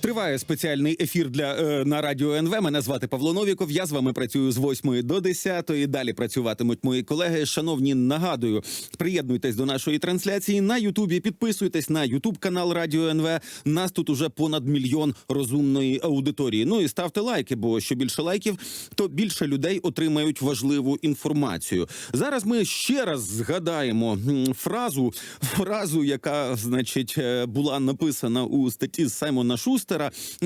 Триває спеціальний ефір для е, на радіо НВ. Мене звати Павло Новіков. Я з вами працюю з 8 до 10. Далі працюватимуть мої колеги. Шановні, нагадую, приєднуйтесь до нашої трансляції на Ютубі. Підписуйтесь на Ютуб канал Радіо НВ. Нас тут уже понад мільйон розумної аудиторії. Ну і ставте лайки, бо що більше лайків, то більше людей отримають важливу інформацію. Зараз ми ще раз згадаємо фразу, фразу, яка значить е, була написана у статті Саймона Шустера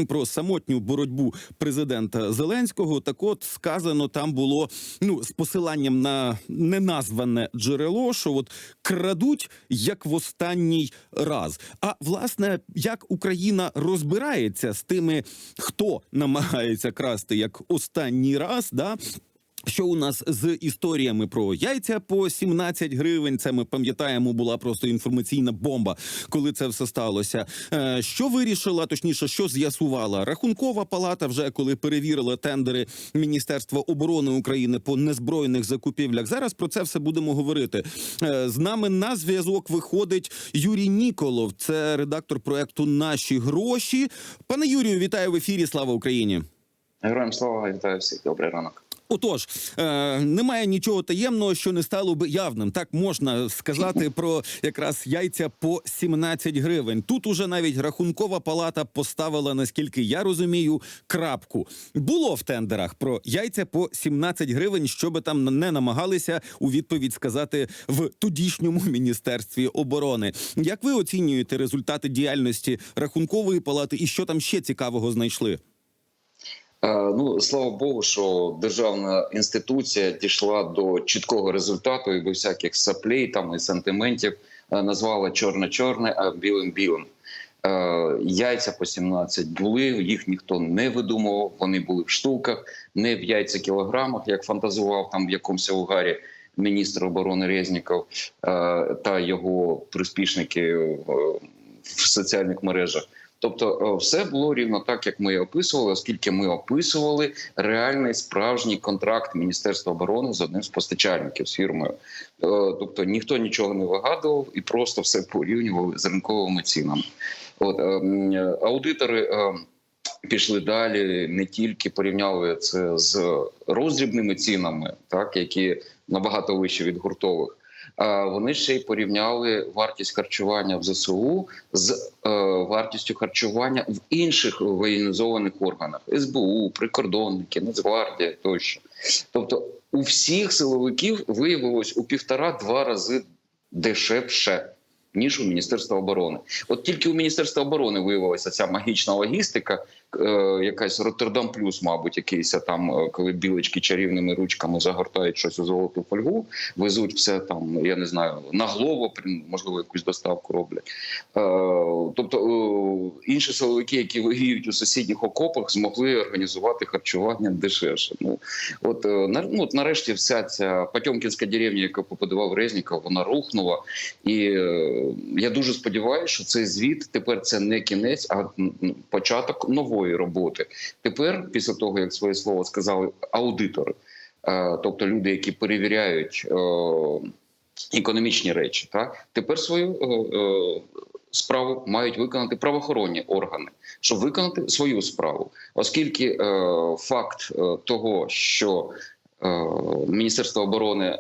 про самотню боротьбу президента Зеленського. Так, от сказано там було ну з посиланням на неназване джерело, що от крадуть як в останній раз. А власне, як Україна розбирається з тими, хто намагається красти як останній раз, да. Що у нас з історіями про яйця по 17 гривень? Це ми пам'ятаємо, була просто інформаційна бомба, коли це все сталося. Е, Що вирішила, точніше, що з'ясувала рахункова палата, вже коли перевірила тендери Міністерства оборони України по незбройних закупівлях. Зараз про це все будемо говорити. Е, З нами на зв'язок виходить Юрій Ніколов, це редактор проекту Наші гроші. Пане Юрію, вітаю в ефірі. Слава Україні! Героям слава вітаю всіх. Добрий ранок. Отож, е, немає нічого таємного, що не стало би явним. Так можна сказати про якраз яйця по 17 гривень. Тут уже навіть рахункова палата поставила, наскільки я розумію, крапку. Було в тендерах про яйця по 17 гривень, що би там не намагалися у відповідь сказати в тодішньому міністерстві оборони. Як ви оцінюєте результати діяльності рахункової палати і що там ще цікавого знайшли? Е, Ну слава Богу, що державна інституція дійшла до чіткого результату і без всяких саплей там і сантиментів е, назвала чорне-чорне, а білим білим. Е, Яйця по 17 були, їх ніхто не видумував. Вони були в штуках, не в яйця кілограмах, як фантазував там в якомусь угарі міністр оборони Резніков та його приспішники в соціальних мережах. Тобто, е, все було рівно так, як ми описували, оскільки ми описували реальний справжній контракт Міністерства оборони з одним з постачальників з фірмою. Е, Тобто ніхто нічого не вигадував і просто все порівнювали з ринковими цінами. От е, аудитори. Пішли далі, не тільки порівняли це з роздрібними цінами, так які набагато вищі від гуртових. Вони ще й порівняли вартість харчування в ЗСУ з е, вартістю харчування в інших воєнізованих органах СБУ, прикордонники, Нацгвардія тощо. Тобто, у всіх силовиків виявилось у півтора-два рази дешевше. Ніж у Міністерства оборони, от тільки у Міністерства оборони виявилася ця магічна логістика, якась Роттердам Плюс, мабуть, якийсь там, е, коли білочки чарівними ручками загортають щось у золоту фольгу, везуть все там, я не знаю, на глово, можливо, якусь доставку роблять. Е, тобто е, інші силовики, які воюють у сусідніх окопах, змогли організувати харчування дешевше. Ну от, е, ну, от нарешті, вся ця Потьомкінська деревня, яку побудував Резніков, вона рухнула. І е, я дуже сподіваюся, що цей звіт тепер це не кінець, а початок нової роботи. Тепер, після того як своє слово сказали аудитори, е, тобто люди, які перевіряють е, економічні речі, так тепер свою е, справу мають виконати правоохоронні органи, щоб виконати свою справу, оскільки факт того, що Міністерство оборони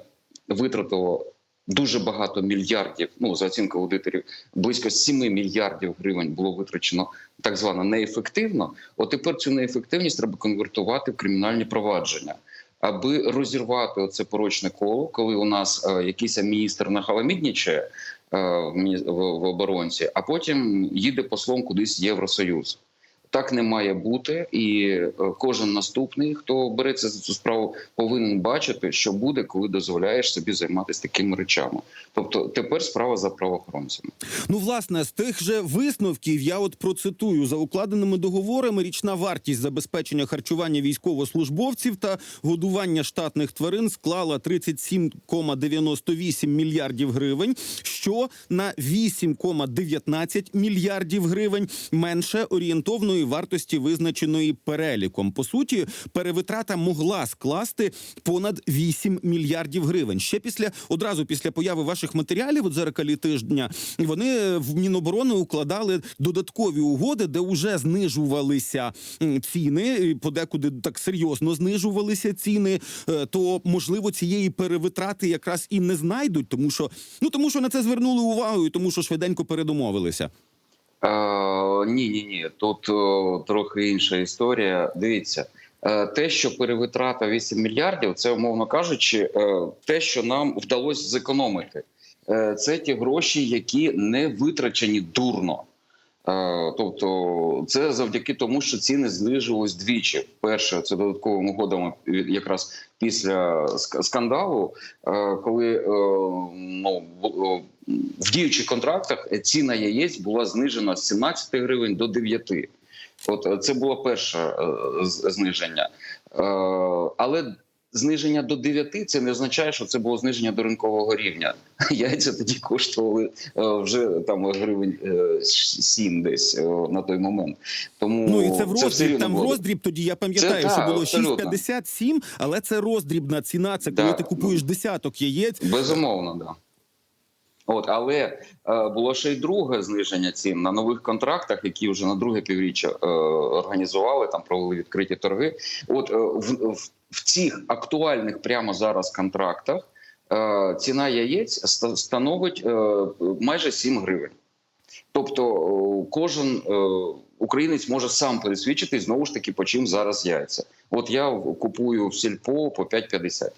витратило дуже багато мільярдів. Ну за оцінкою аудиторів, близько 7 мільярдів гривень було витрачено так звано неефективно. От тепер цю неефективність треба конвертувати в кримінальні провадження. Аби розірвати оце порочне коло, коли у нас е, якийсь міністр нахаламіднічає е, в, в, в оборонці, а потім їде послом кудись в Євросоюз. Так не має бути, і е, кожен наступний, хто береться за цю справу, повинен бачити, що буде, коли дозволяєш собі займатися такими речами. Тобто, тепер справа за правоохоронцями. Ну, власне, з тих же висновків я от процитую за укладеними договорами. Річна вартість забезпечення харчування військовослужбовців та годування штатних тварин склала 37,98 мільярдів гривень, що на 8,19 мільярдів гривень менше орієнтовної загальної вартості, визначеної переліком. По суті, перевитрата могла скласти понад 8 мільярдів гривень. Ще після одразу після появи ваших матеріалів у дзеркалі тижня вони в Міноборони укладали додаткові угоди, де вже знижувалися ціни, подекуди так серйозно знижувалися ціни. е, То можливо цієї перевитрати якраз і не знайдуть, тому що ну тому, що на це звернули увагу, і тому що швиденько передомовилися. Е, ні, ні, ні. Тут е, трохи інша історія. Дивіться, е, те, що перевитрата 8 мільярдів, це умовно кажучи, те, що нам вдалося зекономити. Це ті гроші, які не витрачені дурно. Е, Тобто, це завдяки тому, що ціни знижувались двічі. Перше, це додатковими від- якраз після скандалу, е, коли е, ну в діючих контрактах ціна яєць була знижена з 17 гривень до 9. От це було перше зниження, але зниження до 9 це не означає, що це було зниження до ринкового рівня. Яйця тоді коштували е, вже там гривень е, 7 десь е, на той момент. Тому Ну і це в роздріб. Це Там було. роздріб тоді я пам'ятаю, Це що було абсолютно. 6,57, але це роздрібна ціна. Це коли Да. ти купуєш десяток яєць. Безумовно, да. От, але е, було ще й друге зниження цін на нових контрактах, які вже на друге півріччя е, організували, там провели відкриті торги. От е, в, в, в цих актуальних прямо зараз контрактах е, ціна яєць ста- становить е, майже 7 гривень. Тобто е, кожен е, українець може сам пересвідчити знову ж таки, по чим зараз яйця. От я купую в сільпо по 5,50.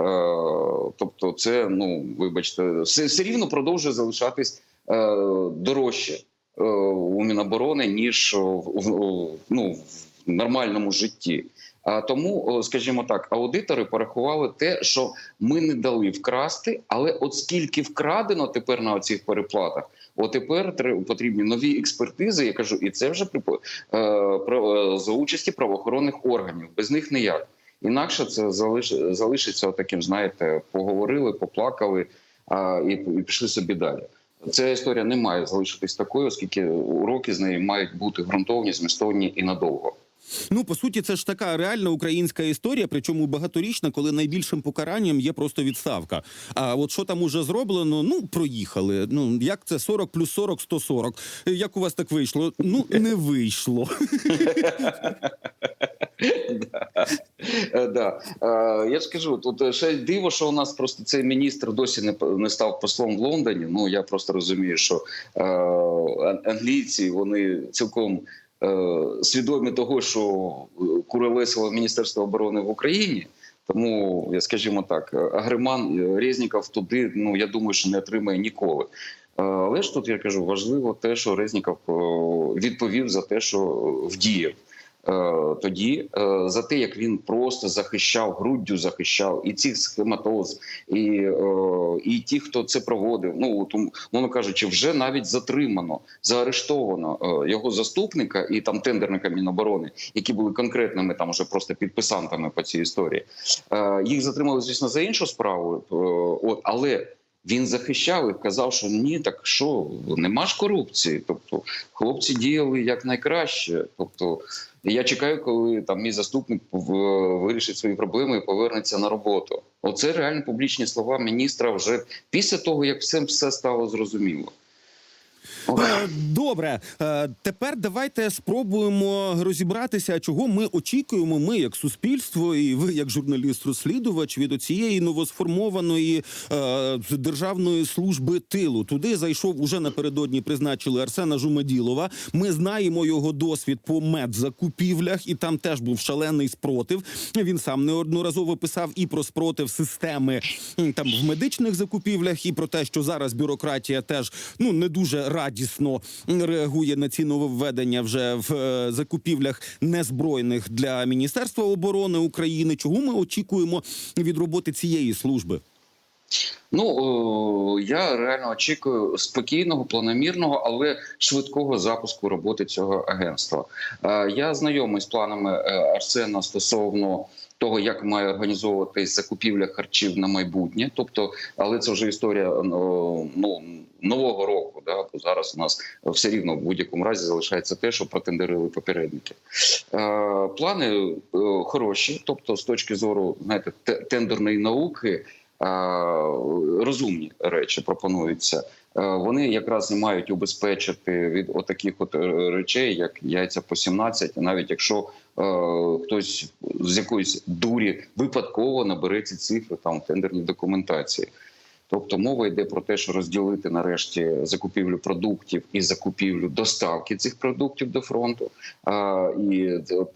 Е, Тобто, це ну вибачте, все, все рівно продовжує залишатись е, дорожче е, у Міноборони, ніж в, ну, в нормальному житті. А тому, скажімо так, аудитори порахували те, що ми не дали вкрасти, але от скільки вкрадено тепер на цих переплатах, от тепер потрібні нові експертизи. Я кажу, і це вже при е, за участі правоохоронних органів. Без них ніяк. Інакше це залиш, залишиться таким, знаєте, поговорили, поплакали а, і, і пішли собі далі. Ця історія не має залишитись такою, оскільки уроки з неї мають бути ґрунтовні, змістовні і надовго. Ну по суті, це ж така реальна українська історія, причому багаторічна, коли найбільшим покаранням є просто відставка. А от що там уже зроблено? Ну проїхали. Ну як це 40 плюс 40, 140. Як у вас так вийшло? Ну не вийшло. Е, Да. Е, Я ж кажу, тут е, ще диво, що у нас просто цей міністр досі не, не став послом в Лондоні. Ну я просто розумію, що англійці вони цілком свідомі того, що куролесило Міністерство оборони в Україні. Тому, я скажімо так, Агреман е, Резніков туди, ну я думаю, що не отримає ніколи. Але ж тут я кажу, важливо те, що Резніков відповів за те, що вдіяв. Е, тоді е, за те, як він просто захищав груддю, захищав і цих схематоз, і, е, і ті, хто це проводив. Ну ум- мовно кажучи, вже навіть затримано, заарештовано його заступника і там тендерника Міноборони, які були конкретними там уже просто підписантами по цій історії. Їх затримали, звісно, за іншу справу. От але. Він захищав і казав, що ні, так що нема ж корупції. Тобто хлопці діяли як найкраще. Тобто я чекаю, коли там мій заступник вирішить свої проблеми і повернеться на роботу. Оце реально публічні слова міністра вже після того, як всім все стало зрозуміло. Е, Добре, Е, тепер давайте спробуємо розібратися, чого ми очікуємо. Ми, як суспільство, і ви, як журналіст-розслідувач, від цієї новосформованої е, державної служби тилу. Туди зайшов уже напередодні. Призначили Арсена Жумаділова. Ми знаємо його досвід по медзакупівлях, і там теж був шалений спротив. Він сам неодноразово писав і про спротив системи там в медичних закупівлях, і про те, що зараз бюрократія теж ну не дуже радісно реагує на ці нововведення вже в е, закупівлях незбройних для Міністерства оборони України. Чого ми очікуємо від роботи цієї служби? Ну я реально очікую спокійного, планомірного, але швидкого запуску роботи цього агентства. Е, Я знайомий з планами е, Арсена стосовно того, як має організовуватись закупівля харчів на майбутнє. Тобто, але це вже історія ну, ну, нового року. Да? Бо зараз у нас все рівно в будь-якому разі залишається те, що протендерили попередники. Е, плани е, хороші, тобто, з точки зору знаєте, тендерної науки. е, Розумні речі пропонуються. Е, Вони якраз і мають убезпечити від отаких от е, речей, як яйця по 17, навіть якщо е, хтось з якоїсь дурі випадково набере ці цифри там в тендерній документації. Тобто мова йде про те, що розділити нарешті закупівлю продуктів і закупівлю доставки цих продуктів до фронту. А, і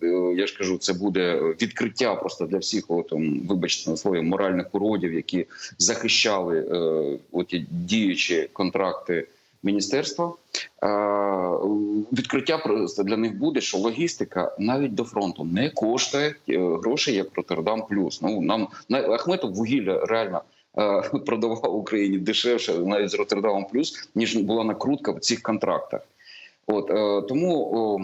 е, я ж кажу, це буде відкриття просто для всіх, там, вибачте на слові, моральних уродів, які захищали е, оті діючі контракти міністерства. Відкриття просто для них буде, що логістика навіть до фронту не коштує е, грошей, як Роттердам Плюс. Ну нам на Ахметов вугілля реально продавав Україні дешевше навіть з Роттердамом Плюс, ніж була накрутка в цих контрактах. От е, тому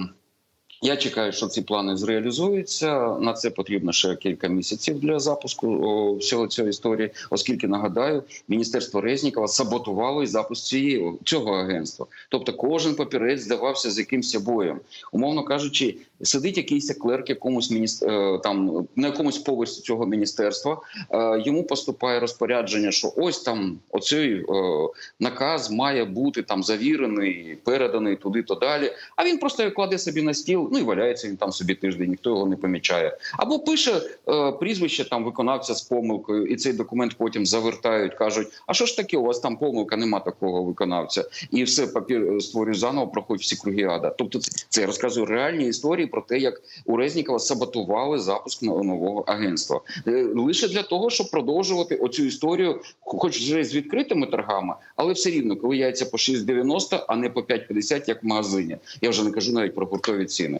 я чекаю, що ці плани зреалізуються. На це потрібно ще кілька місяців для запуску всього цього історії, оскільки нагадаю, міністерство Резнікова саботувало і запуск цієї цього агентства. Тобто, кожен папірець здавався з якимось боєм. Умовно кажучи, сидить якийсь клерк якомусь мініс... е, там на якомусь поверсі цього міністерства. е, Йому поступає розпорядження, що ось там оцей е, наказ має бути там завірений, переданий туди то далі. А він просто кладе собі на стіл, ну і валяється він там собі тиждень, ніхто його не помічає. Або пише е, прізвище там виконавця з помилкою, і цей документ потім завертають, кажуть: а що ж таке, у вас там помилка, нема такого виконавця, і все папір е, створює заново, проходять всі круги ада. Тобто, це, це я розказую реальні історії про те, як у Резнікова саботували запуск но- нового агентства Е, лише для того, щоб продовжувати оцю історію, хоч вже з відкритими торгами, але все рівно, коли яйця по 6,90, а не по 5,50, як в магазині. Я вже не кажу навіть про гуртові ціни.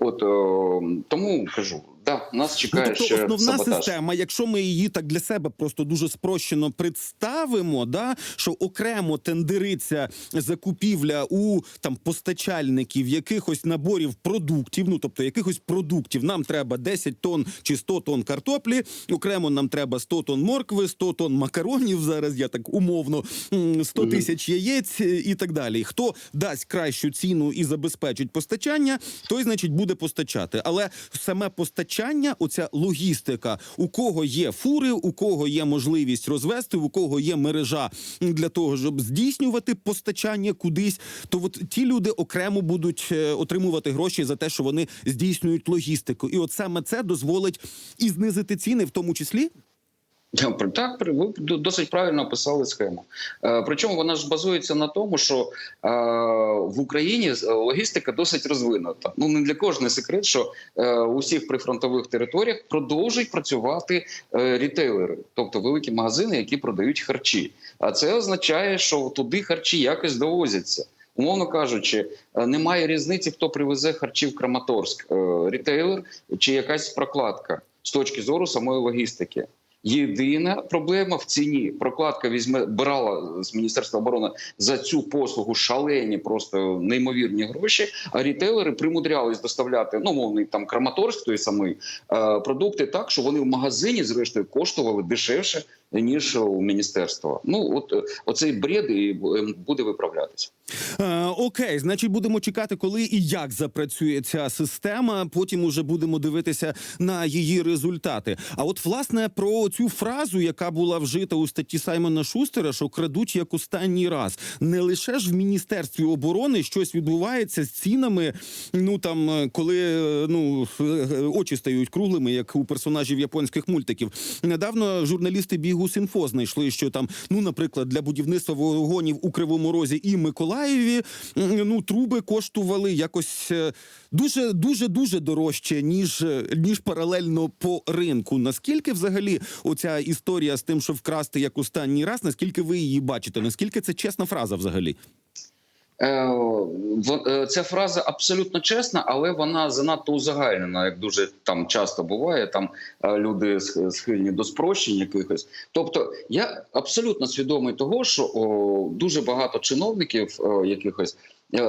От о, тому кажу, да, нас Ну, чекає тобто ще основна саботаж. система, якщо ми її так для себе просто дуже спрощено представимо, да що окремо тендериться закупівля у там постачальників якихось наборів продуктів, ну тобто якихось продуктів, нам треба 10 тонн чи 100 тонн картоплі, окремо нам треба 100 тонн моркви, 100 тонн макаронів. Зараз я так умовно м, 100 тисяч яєць е, і так далі. Хто дасть кращу ціну і забезпечить постачання, той значить буде постачати. Але саме постачання, оця логістика, у кого є фури, у кого є можливість розвести, у кого є мережа для того, щоб здійснювати постачання кудись, то от ті люди окремо будуть е, отримувати гроші за те, що вони здійснюють логістику. І от саме це дозволить і знизити ціни, в тому числі. Так, ви досить правильно описали схему. Е, Причому вона ж базується на тому, що е, в Україні логістика досить розвинута. Ну не для кожного секрет, що е, у всіх прифронтових територіях продовжують працювати рітейлери, тобто великі магазини, які продають харчі. А це означає, що туди харчі якось довозяться. Умовно кажучи, немає різниці, хто привезе харчі в Краматорськ, рітейлер чи якась прокладка з точки зору самої логістики. Єдина проблема в ціні. Прокладка візьме брала з міністерства оборони за цю послугу шалені, просто неймовірні гроші. А рітейлери примудрялись доставляти ну мовний там Краматорськ, той самий е, продукти так, що вони в магазині зрештою коштували дешевше ніж у міністерства. Ну от е, оцей бред і е, буде виправлятися. Е, окей, значить, будемо чекати, коли і як запрацює ця система. Потім уже будемо дивитися на її результати. А от власне про цю фразу, яка була вжита у статті Саймона Шустера, що крадуть як останній раз, не лише ж в міністерстві оборони щось відбувається з цінами. Ну там е, коли е, ну очі стають круглими, як у персонажів японських мультиків. Недавно журналісти Бігус.Інфо знайшли, що там, ну, наприклад, для будівництва вагонів у Кривому Розі і Миколаєві м, ну труби коштували якось е, дуже дуже дуже дорожче, ніж е, ніж паралельно по ринку. Наскільки взагалі оця історія з тим, що вкрасти як останній раз, наскільки ви її бачите? Наскільки це чесна фраза взагалі? Е, е, Ця фраза абсолютно чесна, але вона занадто узагальнена, як дуже там часто буває. Там е, люди схильні до спрощень якихось. Тобто, я абсолютно свідомий того, що дуже багато чиновників якихось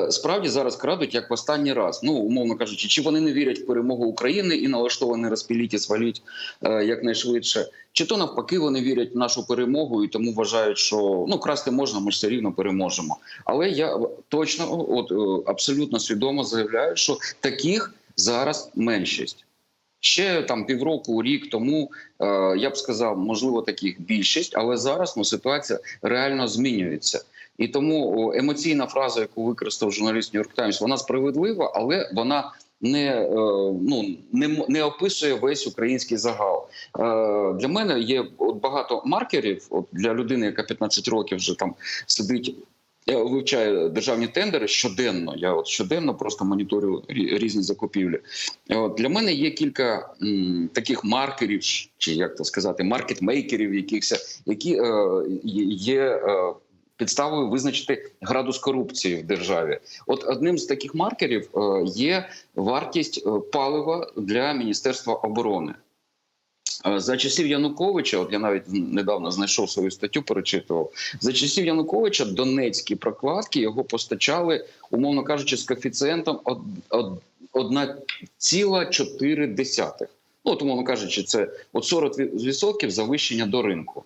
справді зараз крадуть як в останній раз. Ну умовно кажучи, чи вони не вірять в перемогу України і налаштовані розпіліть і сваліть е, якнайшвидше, чи то навпаки вони вірять в нашу перемогу і тому вважають, що ну красти можна, ми ж все рівно переможемо. Але я точно, от е, абсолютно свідомо заявляю, що таких зараз меншість. Ще там півроку, рік тому е, я б сказав, можливо, таких більшість, але зараз ну ситуація реально змінюється. І тому емоційна фраза, яку використав журналіст Нью-Йорк Таймс, вона справедлива, але вона не, е, ну, не, не описує весь український загал. Е, для мене є багато маркерів. От для людини, яка 15 років вже там сидить. Я вивчаю державні тендери щоденно. Я от щоденно просто моніторю різні закупівлі. От для мене є кілька м, таких маркерів, чи як то сказати, маркетмейкерів, якихось, які е, є- е, підставою визначити градус корупції в державі. От одним з таких маркерів е, є вартість е, палива для Міністерства оборони. Е, За часів Януковича, от я навіть недавно знайшов свою статтю, перечитував. За часів Януковича донецькі прокладки його постачали, умовно кажучи, з коефіцієнтом од- од- 1,4. Ну, от, умовно кажучи, це от 40% завищення до ринку.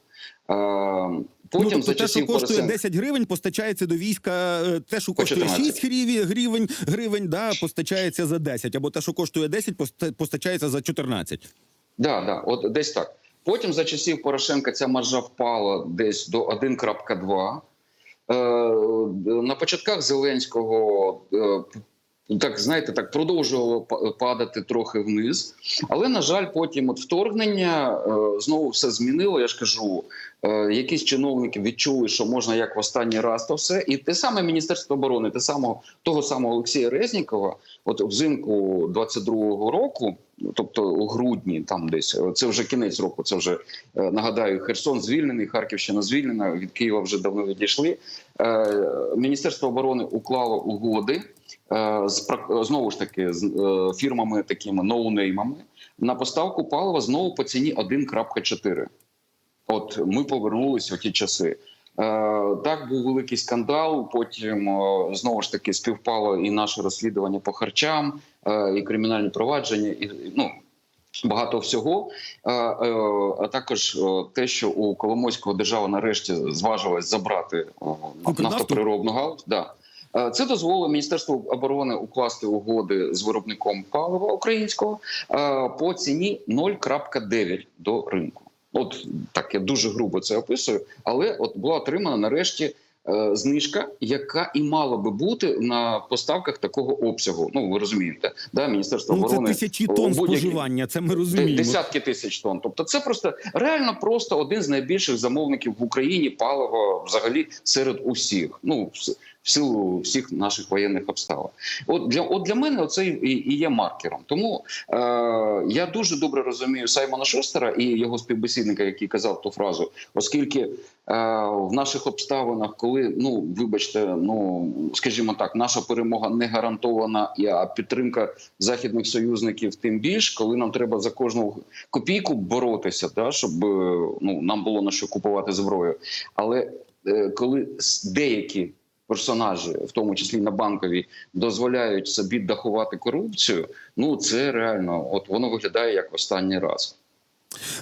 Е, Потім ну, тобто за те, що коштує Порошенка... 10 гривень, постачається до війська. е, Те, що коштує 14. 6 гривень, гривень, гривень да, постачається за 10, або те, що коштує 10, постачається за 14. Да, да, от десь так. Потім за часів Порошенка ця маржа впала десь до 1.2. Е, на початках Зеленського е, так знаєте, так продовжувало падати трохи вниз. Але на жаль, потім от вторгнення е, знову все змінило. Я ж кажу, е, якісь чиновники відчули, що можна як в останній раз то все. І те саме Міністерство оборони, те самого того самого Олексія Резнікова, от взимку 22-го року, тобто у грудні, там десь е, це вже кінець року. Це вже нагадаю, Херсон звільнений, Харківщина звільнена. Від Києва вже давно відійшли. Міністерство оборони уклало угоди знову ж таки з е, фірмами такими ноунеймами на поставку палива знову по ціні 1.4. От ми повернулися в ті часи. Е, Так був великий скандал. Потім е, знову ж таки співпало і наше розслідування по харчам, е, і кримінальні провадження, і ну багато всього. Е, е, А також е, те, що у Коломойського держава нарешті зважилась забрати е, Укрнафту? галузь. Да. Е, Це дозволило Міністерству оборони укласти угоди з виробником палива українського е, по ціні 0,9 до ринку. От так я дуже грубо це описую, але от була отримана нарешті е, знижка, яка і мала би бути на поставках такого обсягу. Ну ви розумієте, да, міністерство Ну, це тисячі тонн споживання, це ми розуміємо. Десятки тисяч тонн. Тобто, це просто реально просто один з найбільших замовників в Україні палива взагалі серед усіх. Ну в- силу всіх наших воєнних обставин. От для от для мене це і, і є маркером. Тому е, я дуже добре розумію Саймона Шостера і його співбесідника, який казав ту фразу, оскільки е, в наших обставинах, коли ну вибачте, ну скажімо так, наша перемога не гарантована, а підтримка західних союзників тим більш, коли нам треба за кожну копійку боротися, да, щоб е, ну нам було на що купувати зброю. Але е, коли деякі персонажі, в тому числі на банковій, дозволяють собі дахувати корупцію, ну це реально, от воно виглядає як останній раз.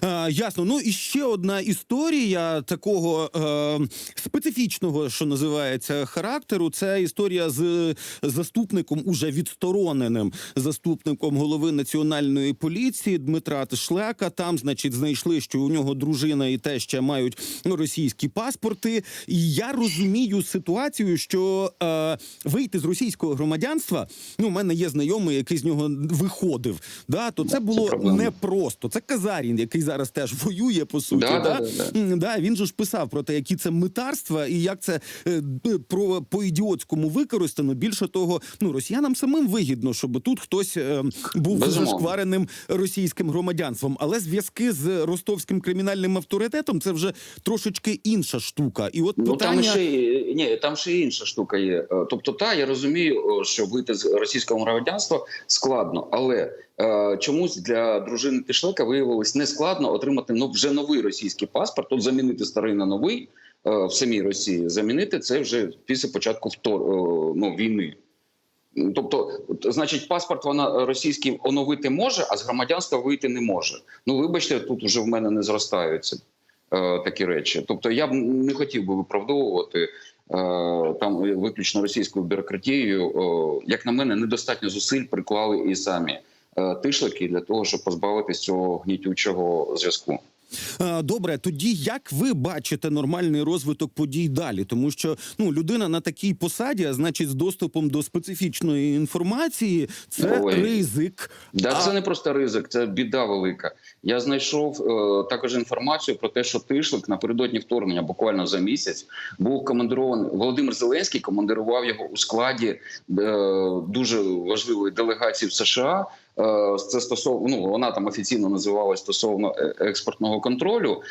Е, ясно. Ну і ще одна історія такого е, специфічного, що називається характеру. Це історія з заступником, уже відстороненим заступником голови національної поліції Дмитра Тишлека. Там, значить, знайшли, що у нього дружина і теща мають ну, російські паспорти. І я розумію ситуацію, що е, вийти з російського громадянства. Ну, у мене є знайомий, який з нього виходив. Да, то це Це було непросто. Це Казарін, який зараз теж воює по суті. Да, да? да, да, да, він же ж писав про те, які це митарства, і як це е, про по ідіотському використано. Більше того, ну росіянам самим вигідно, щоб тут хтось е, був Безумовно. зашквареним російським громадянством. Але зв'язки з ростовським кримінальним авторитетом це вже трошечки інша штука. І от Ну там ще ні, там ще інша штука є. Е, Тобто, та я розумію, що вийти з російського громадянства складно, але чомусь для дружини Тишлека виявилось не складно отримати ну, вже новий російський паспорт, от замінити старий на новий. е, в самій Росії замінити це вже після початку втор... е, ну, війни. Тобто, значить, паспорт вона російський оновити може, а з громадянства вийти не може. Ну, вибачте, тут вже в мене не зростаються е, такі речі. Тобто, я б не хотів би виправдовувати е, там виключно російською бюрократією. Е, як на мене, недостатньо зусиль приклали і самі е, тишлики для того, щоб позбавитись цього гнітючого зв'язку. Е, Добре, тоді як ви бачите нормальний розвиток подій далі? Тому що ну людина на такій посаді, а значить, з доступом до специфічної інформації, це Ой. ризик. Да, А- це не просто ризик, це біда велика. Я знайшов е, також інформацію про те, що Тишлик напередодні вторгнення, буквально за місяць, був командирований. Володимир Зеленський командирував його у складі е, дуже важливої делегації в США. Е, Це стосовно ну вона там офіційно називалась стосовно е, експортного контролю.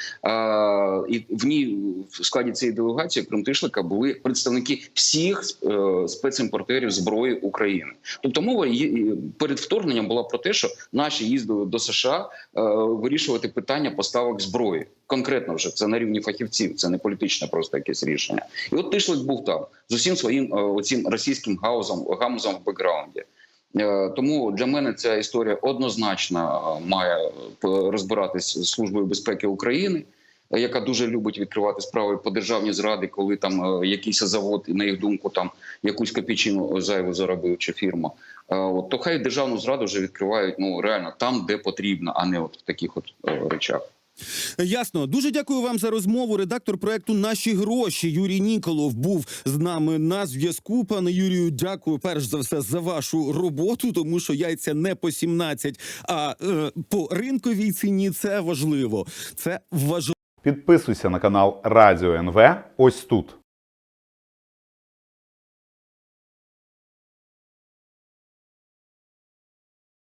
І в ній в складі цієї делегації, крім Тишлика, були представники всіх е, спецімпортерів зброї України. Тобто мова перед вторгненням була про те, що наші їздили до США е, вирішувати питання поставок зброї. Конкретно вже це на рівні фахівців, це не політичне просто якесь рішення. І от Тишлик був там з усім своїм е, оцім російським гаузом, гамузом в бекграунді. Е, Тому для мене ця історія однозначно е, має е, розбиратись службою безпеки України, яка дуже любить відкривати справи по державній зраді, коли там якийсь завод, на їх думку, там якусь копійчину зайву заробив чи фірма. От то хай державну зраду вже відкривають ну реально там, де потрібно, а не от в таких от речах. Ясно, дуже дякую вам за розмову. Редактор проекту Наші гроші Юрій Ніколов був з нами на зв'язку. Пане Юрію, дякую перш за все за вашу роботу, тому що яйця не по 17, а е, по ринковій ціні. Це важливо. Це важливо. Підписуйся на канал Радіо НВ ось тут.